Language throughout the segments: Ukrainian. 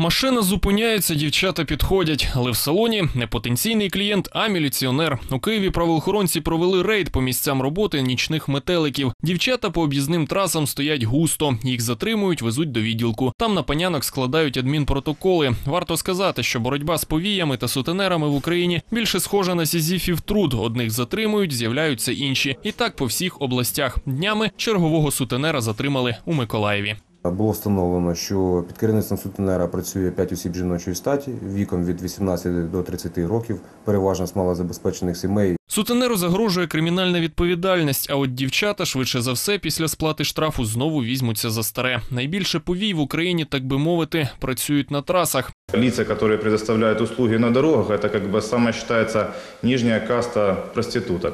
Машина зупиняється, дівчата підходять, але в салоні не потенційний клієнт, а міліціонер. У Києві правоохоронці провели рейд по місцям роботи нічних метеликів. Дівчата по об'їзним трасам стоять густо. Їх затримують, везуть до відділку. Там на панянок складають адмінпротоколи. Варто сказати, що боротьба з повіями та сутенерами в Україні більше схожа на сізіфів труд. Одних затримують, з'являються інші. І так по всіх областях. Днями чергового сутенера затримали у Миколаєві. Було встановлено, що під керівництвом сутенера працює 5 осіб жіночої статі віком від 18 до 30 років, переважно з малозабезпечених сімей. Сутенеру загрожує кримінальна відповідальність, а от дівчата швидше за все після сплати штрафу знову візьмуться за старе. Найбільше повій в Україні, так би мовити, працюють на трасах. Лица, которые предоставляют услуги на дорогах, это как бы самая считается нижняя каста проституток.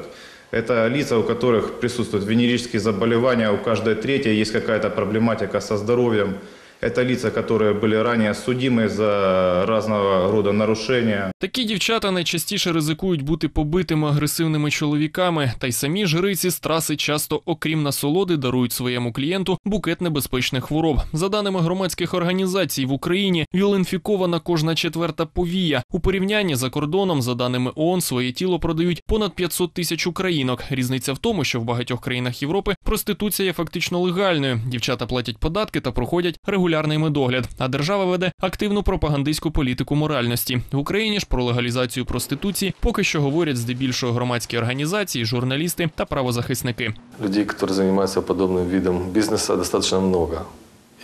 Это лица, у которых присутствуют венерические заболевания, у каждой третьей есть какая-то проблематика со здоровьем. Это лица, которые были ранее судимы за разного рода нарушения. Такі дівчата найчастіше ризикують бути побитими агресивними чоловіками, та й самі жриці з траси часто, окрім насолоди, дарують своєму клієнту букет небезпечних хвороб. За даними громадських організацій в Україні, віл-інфікована кожна четверта повія. У порівнянні за кордоном, за даними ООН, своє тіло продають понад 500 тисяч українок. Різниця в тому, що в багатьох країнах Європи проституція є фактично легальною. Дівчата платять податки та проходять регулярний медогляд. А держава веде активну пропагандистську політику моральності в Україні ж про легалізацію проституції поки що говорять здебільшого громадські організації, журналісти та правозахисники. Людей, которые занимаются подобным видом бизнеса, достаточно много.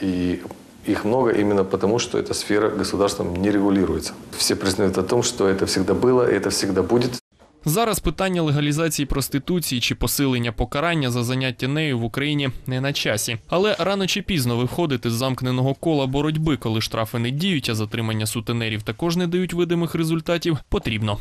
И их много именно потому, что эта сфера государством не регулируется. Все признают о том, что это всегда было и это всегда будет. Зараз питання легалізації проституції чи посилення покарання за заняття нею в Україні не на часі. Але рано чи пізно виходити з замкненого кола боротьби, коли штрафи не діють, а затримання сутенерів також не дають видимих результатів, потрібно.